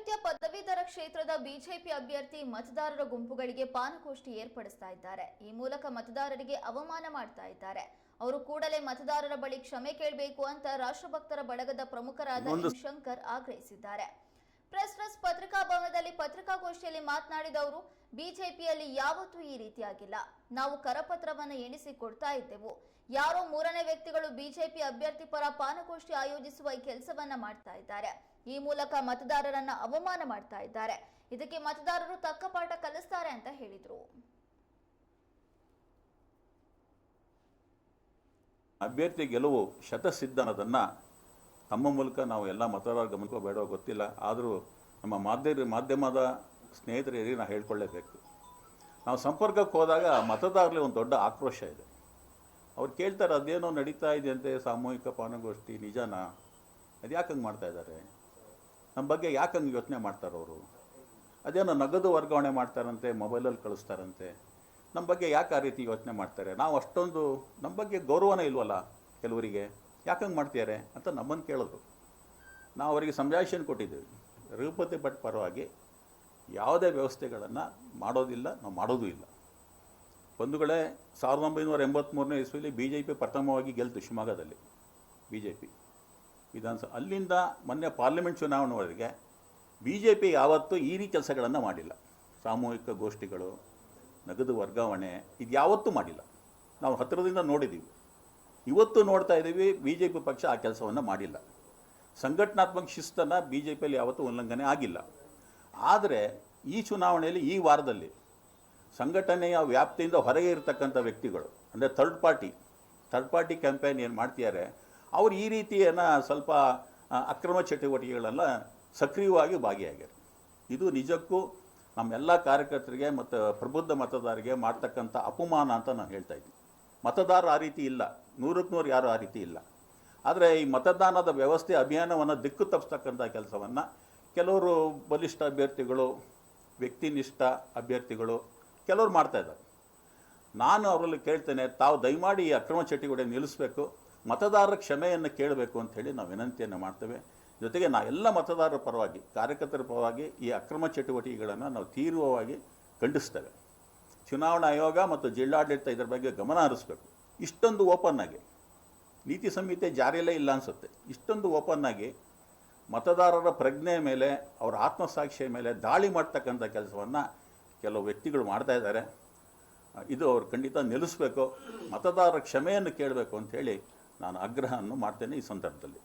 ನೈಋತ್ಯ ಪದವೀಧರ ಕ್ಷೇತ್ರದ ಬಿಜೆಪಿ ಅಭ್ಯರ್ಥಿ ಮತದಾರರ ಗುಂಪುಗಳಿಗೆ ಪಾನಗೋಷ್ಠಿ ಏರ್ಪಡಿಸ್ತಾ ಇದ್ದಾರೆ. ಈ ಮೂಲಕ ಮತದಾರರಿಗೆ ಅವಮಾನ ಮಾಡ್ತಾ ಇದ್ದಾರೆ. ಅವರು ಕೂಡಲೇ ಮತದಾರರ ಬಳಿ ಕ್ಷಮೆ ಕೇಳಬೇಕು ಅಂತ ರಾಷ್ಟ್ರಭಕ್ತರ ಬಳಗದ ಪ್ರಮುಖರಾದ ಶಂಕರ್ ಆಗ್ರಹಿಸಿದ್ದಾರೆ. ಪ್ರೆಸ್ ಪ್ರೆಸ್ ಪತ್ರಿಕಾ ಭವನದಲ್ಲಿ ಪತ್ರಿಕಾಗೋಷ್ಠಿಯಲ್ಲಿ ಮಾತನಾಡಿದ ಅವರು ಬಿಜೆಪಿಯಲ್ಲಿ ಯಾವತ್ತೂ ಈ ರೀತಿಯಾಗಿಲ್ಲ ನಾವು ಕರಪತ್ರವನ್ನು ಎಣಿಸಿ ಕೊಡ್ತಾ ಇದ್ದೆವು. ಯಾರೋ ಮೂರನೇ ವ್ಯಕ್ತಿಗಳು ಬಿಜೆಪಿ ಅಭ್ಯರ್ಥಿ ಪರ ಪಾನಗೋಷ್ಠಿ ಆಯೋಜಿಸುವ ಈ ಕೆಲಸವನ್ನ ಮಾಡ್ತಾ ಇದ್ದಾರೆ. ಈ ಮೂಲಕ ಮತದಾರರನ್ನ ಅವಮಾನ ಮಾಡ್ತಾ ಇದ್ದಾರೆ. ಇದಕ್ಕೆ ಮತದಾರರು ತಕ್ಕ ಪಾಠ ಕಲಿಸ್ತಾರೆ ಅಂತ ಹೇಳಿದ್ರು. ಅಭ್ಯರ್ಥಿ ಗೆಲುವು ಶತಸಿದ್ಧನದನ್ನು ತಮ್ಮ ಮೂಲಕ ನಾವು ಎಲ್ಲ ಮತದಾರರ ಗಮನಕ್ಕೂ ಬೇಡವೋ ಗೊತ್ತಿಲ್ಲ. ಆದರೂ ನಮ್ಮ ಮಾಧ್ಯಮ, ಮಾಧ್ಯಮದ ಸ್ನೇಹಿತರಿಗೆ ನಾವು ಹೇಳ್ಕೊಳ್ಳೇಬೇಕು. ನಾವು ಸಂಪರ್ಕಕ್ಕೆ ಹೋದಾಗ ಮತದಾರರಲ್ಲಿ ಒಂದು ದೊಡ್ಡ ಆಕ್ರೋಶ ಇದೆ. ಅವ್ರು ಕೇಳ್ತಾರೆ, ಅದೇನೋ ನಡೀತಾ ಇದೆಯಂತೆ ಸಾಮೂಹಿಕ ಪಾನಗೋಷ್ಠಿ, ನಿಜಾನ? ಅದು ಯಾಕೆ ಹಂಗೆ ಮಾಡ್ತಾ ಇದ್ದಾರೆ? ನಮ್ಮ ಬಗ್ಗೆ ಯಾಕೆ ಹಂಗೆ ಯೋಚನೆ ಮಾಡ್ತಾರೆ ಅವರು? ಅದೇನೋ ನಗದು ವರ್ಗಾವಣೆ ಮಾಡ್ತಾರಂತೆ, ಮೊಬೈಲಲ್ಲಿ ಕಳಿಸ್ತಾರಂತೆ. ನಮ್ಮ ಬಗ್ಗೆ ಯಾಕೆ ಆ ರೀತಿ ಯೋಚನೆ ಮಾಡ್ತಾರೆ? ನಾವು ಅಷ್ಟೊಂದು ನಮ್ಮ ಬಗ್ಗೆ ಗೌರವನೇ ಇಲ್ವಲ್ಲ ಕೆಲವರಿಗೆ? ಯಾಕಂಗೆ ಮಾಡ್ತಿದ್ದಾರೆ ಅಂತ ನಮ್ಮನ್ನು ಕೇಳಿದ್ರು ನಾವು ಅವರಿಗೆ ಸಂಜಾಯಿಷನ್ ಕೊಟ್ಟಿದ್ದೇವೆ. ರೂಪತಿ ಭಟ್ ಪರವಾಗಿ ಯಾವುದೇ ವ್ಯವಸ್ಥೆಗಳನ್ನು ಮಾಡೋದಿಲ್ಲ, ನಾವು ಮಾಡೋದೂ ಇಲ್ಲ. ಒಂದು ಕಡೆ ಸಾವಿರದ ಒಂಬೈನೂರ ಎಂಬತ್ತ್ಮೂರನೇ ಇಸ್ವಿಲಿ ಬಿ ಜೆ ಪಿ ಪ್ರಥಮವಾಗಿ ಗೆಲ್ತು ಶಿವಮೊಗ್ಗದಲ್ಲಿ. ಬಿ ಜೆ ಪಿ ವಿಧಾನಸಭೆ. ಅಲ್ಲಿಂದ ಮೊನ್ನೆ ಪಾರ್ಲಿಮೆಂಟ್ ಚುನಾವಣೆವರೆಗೆ ಬಿ ಜೆ ಪಿ ಯಾವತ್ತೂ ಈ ರೀತಿ ಕೆಲಸಗಳನ್ನು ಮಾಡಿಲ್ಲ. ಸಾಮೂಹಿಕ ಗೋಷ್ಠಿಗಳು, ನಗದು ವರ್ಗಾವಣೆ, ಇದು ಯಾವತ್ತೂ ಮಾಡಿಲ್ಲ. ನಾವು ಹತ್ತಿರದಿಂದ ನೋಡಿದ್ದೀವಿ ಇವತ್ತು ನೋಡ್ತಾ ಇದ್ದೀವಿ ಬಿ ಜೆ ಪಿ ಪಕ್ಷ ಆ ಕೆಲಸವನ್ನು ಮಾಡಿಲ್ಲ. ಸಂಘಟನಾತ್ಮಕ ಶಿಸ್ತನ್ನು ಬಿ ಜೆ ಪಿಯಲ್ಲಿ ಯಾವತ್ತೂ ಉಲ್ಲಂಘನೆ ಆಗಿಲ್ಲ. ಆದರೆ ಈ ಚುನಾವಣೆಯಲ್ಲಿ ಈ ವಾರದಲ್ಲಿ ಸಂಘಟನೆಯ ವ್ಯಾಪ್ತಿಯಿಂದ ಹೊರಗೆ ಇರತಕ್ಕಂಥ ವ್ಯಕ್ತಿಗಳು, ಅಂದರೆ third party third party campaign ಏನು ಮಾಡ್ತಿದ್ದಾರೆ ಅವ್ರು ಈ ರೀತಿಯನ್ನು ಸ್ವಲ್ಪ ಅಕ್ರಮ ಚಟುವಟಿಕೆಗಳೆಲ್ಲ ಸಕ್ರಿಯವಾಗಿ ಭಾಗಿಯಾಗ್ಯಾರ. ಇದು ನಿಜಕ್ಕೂ ನಮ್ಮೆಲ್ಲ ಕಾರ್ಯಕರ್ತರಿಗೆ ಮತ್ತು ಪ್ರಬುದ್ಧ ಮತದಾರರಿಗೆ ಮಾಡ್ತಕ್ಕಂಥ ಅಪಮಾನ ಅಂತ ನಾನು ಹೇಳ್ತಾ ಇದ್ದೀನಿ. ಮತದಾರ ಆ ರೀತಿ ಇಲ್ಲ. ನೂರಕ್ಕೆ ನೂರು ಯಾರು ಆ ರೀತಿ ಇಲ್ಲ. ಆದರೆ ಈ ಮತದಾನದ ವ್ಯವಸ್ಥೆ ಅಭಿಯಾನವನ್ನು ದಿಕ್ಕು ತಪ್ಪಿಸ್ತಕ್ಕಂಥ ಕೆಲಸವನ್ನು ಕೆಲವರು ಬಲಿಷ್ಠ ಅಭ್ಯರ್ಥಿಗಳು, ವ್ಯಕ್ತಿನಿಷ್ಠ ಅಭ್ಯರ್ಥಿಗಳು ಕೆಲವರು ಮಾಡ್ತಾಯಿದ್ದಾರೆ ನಾನು ಅವರಲ್ಲಿ ಕೇಳ್ತೇನೆ, ತಾವು ದಯಮಾಡಿ ಈ ಅಕ್ರಮ ಚಟುವಟಿಕೆ ನಿಲ್ಲಿಸಬೇಕು. ಮತದಾರರ ಕ್ಷಮೆಯನ್ನು ಕೇಳಬೇಕು ಹೇಳಿ ನಾವು ವಿನಂತಿಯನ್ನು ಮಾಡ್ತೇವೆ. ಜೊತೆಗೆ ನಾವೆಲ್ಲ ಮತದಾರರ ಪರವಾಗಿ, ಕಾರ್ಯಕರ್ತರ ಪರವಾಗಿ ಈ ಅಕ್ರಮ ಚಟುವಟಿಕೆಗಳನ್ನು ನಾವು ತೀವ್ರವಾಗಿ ಖಂಡಿಸ್ತೇವೆ. ಚುನಾವಣಾ ಆಯೋಗ ಮತ್ತು ಜಿಲ್ಲಾಡಳಿತ ಇದರ ಬಗ್ಗೆ ಗಮನ ಹರಿಸ್ಬೇಕು. ಇಷ್ಟೊಂದು ಓಪನ್ ಆಗಿ, ನೀತಿ ಸಂಹಿತೆ ಜಾರಿಯಲ್ಲೇ ಇಲ್ಲ ಅನಿಸುತ್ತೆ. ಇಷ್ಟೊಂದು ಓಪನ್ ಆಗಿ ಮತದಾರರ ಪ್ರಜ್ಞೆ ಮೇಲೆ, ಅವರ ಆತ್ಮಸಾಕ್ಷಿಯ ಮೇಲೆ ದಾಳಿ ಮಾಡ್ತಕ್ಕಂಥ ಕೆಲಸವನ್ನು ಕೆಲವು ವ್ಯಕ್ತಿಗಳು ಮಾಡ್ತಾ ಇದ್ದಾರೆ. ಇದು ಅವರು ಖಂಡಿತ ನಿಲ್ಲಿಸಬೇಕು. ಮತದಾರರ ಕ್ಷಮೆಯನ್ನು ಕೇಳಬೇಕು ಹೇಳಿ ನಾನು ಆಗ್ರಹವನ್ನು ಮಾಡ್ತೇನೆ ಈ ಸಂದರ್ಭದಲ್ಲಿ.